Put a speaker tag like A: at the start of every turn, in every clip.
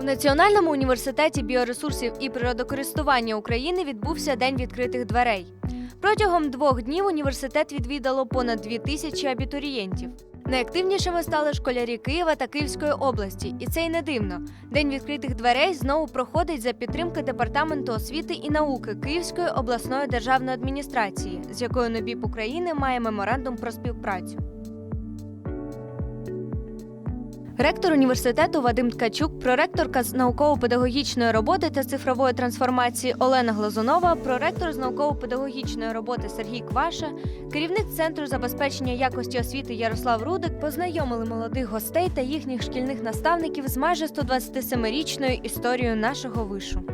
A: У Національному університеті біоресурсів і природокористування України відбувся День відкритих дверей. Протягом двох днів університет відвідало понад дві тисячі абітурієнтів. Найактивнішими стали школярі Києва та Київської області, і це й не дивно. День відкритих дверей знову проходить за підтримки департаменту освіти і науки Київської обласної державної адміністрації, з якою НОБІП України має меморандум про співпрацю. Ректор університету Вадим Ткачук, проректорка з науково-педагогічної роботи та цифрової трансформації Олена Глазунова, проректор з науково-педагогічної роботи Сергій Кваша, керівник центру забезпечення якості освіти Ярослав Рудик познайомили молодих гостей та їхніх шкільних наставників з майже 127-річною історією нашого вишу.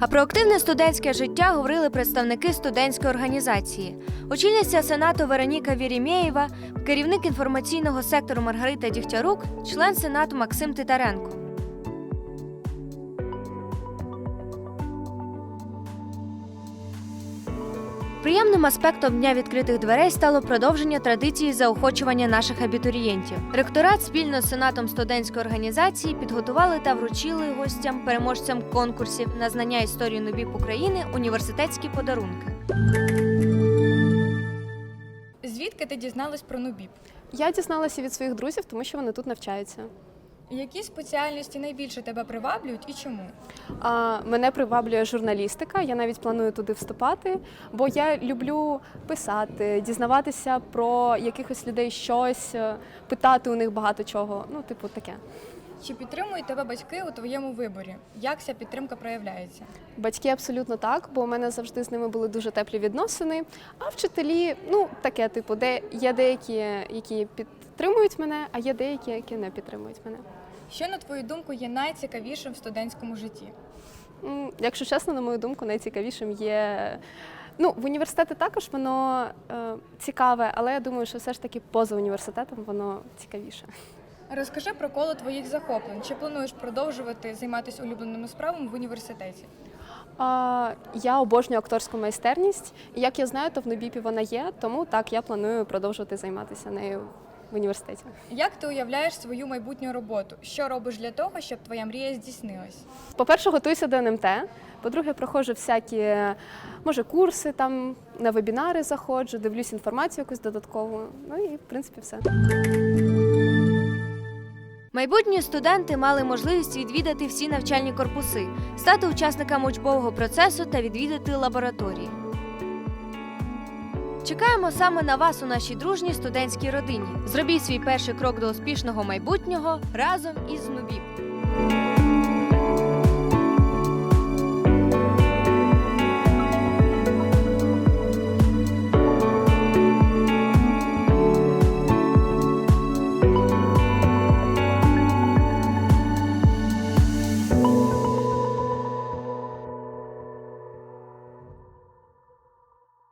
A: А про активне студентське життя говорили представники студентської організації. Очільниця сенату Вероніка Вірімєєва, керівник інформаційного сектору Маргарита Дігтярук, член сенату Максим Титаренко. Приємним аспектом дня відкритих дверей стало продовження традиції заохочування наших абітурієнтів. Ректорат спільно з сенатом студентської організації підготували та вручили гостям, переможцям конкурсів на знання історії НУБІП України університетські подарунки.
B: Звідки ти дізналась про Нубіп?
C: Я дізналася від своїх друзів, тому що вони тут навчаються.
B: Які спеціальності найбільше тебе приваблюють і чому?
C: А, мене приваблює журналістика. Я навіть планую туди вступати, бо я люблю писати, дізнаватися про якихось людей щось, е, питати у них багато чого. Ну, типу, таке.
B: Чи підтримують тебе батьки у твоєму виборі? Як ця підтримка проявляється?
C: Батьки абсолютно так, бо у мене завжди з ними були дуже теплі відносини. А вчителі, ну таке, типу, де є деякі, які підтримують мене, а є деякі, які не підтримують мене.
B: Що, на твою думку, є найцікавішим в студентському житті?
C: Якщо чесно, на мою думку, найцікавішим є. Ну, в університеті також воно е, цікаве, але я думаю, що все ж таки поза університетом воно цікавіше.
B: Розкажи про коло твоїх захоплень. Чи плануєш продовжувати займатися улюбленими справами в університеті?
C: А, я обожнюю акторську майстерність. І як я знаю, то в Нобіпі вона є, тому так я планую продовжувати займатися нею в університеті.
B: Як ти уявляєш свою майбутню роботу? Що робиш для того, щоб твоя мрія здійснилась?
C: По-перше, готуюся до НМТ. По-друге, проходжу всякі, може, курси там на вебінари заходжу, дивлюсь інформацію якусь додаткову. Ну і в принципі все.
A: Майбутні студенти мали можливість відвідати всі навчальні корпуси, стати учасниками учбового процесу та відвідати лабораторії. Чекаємо саме на вас у нашій дружній студентській родині. Зробіть свій перший крок до успішного майбутнього разом із НУБІП.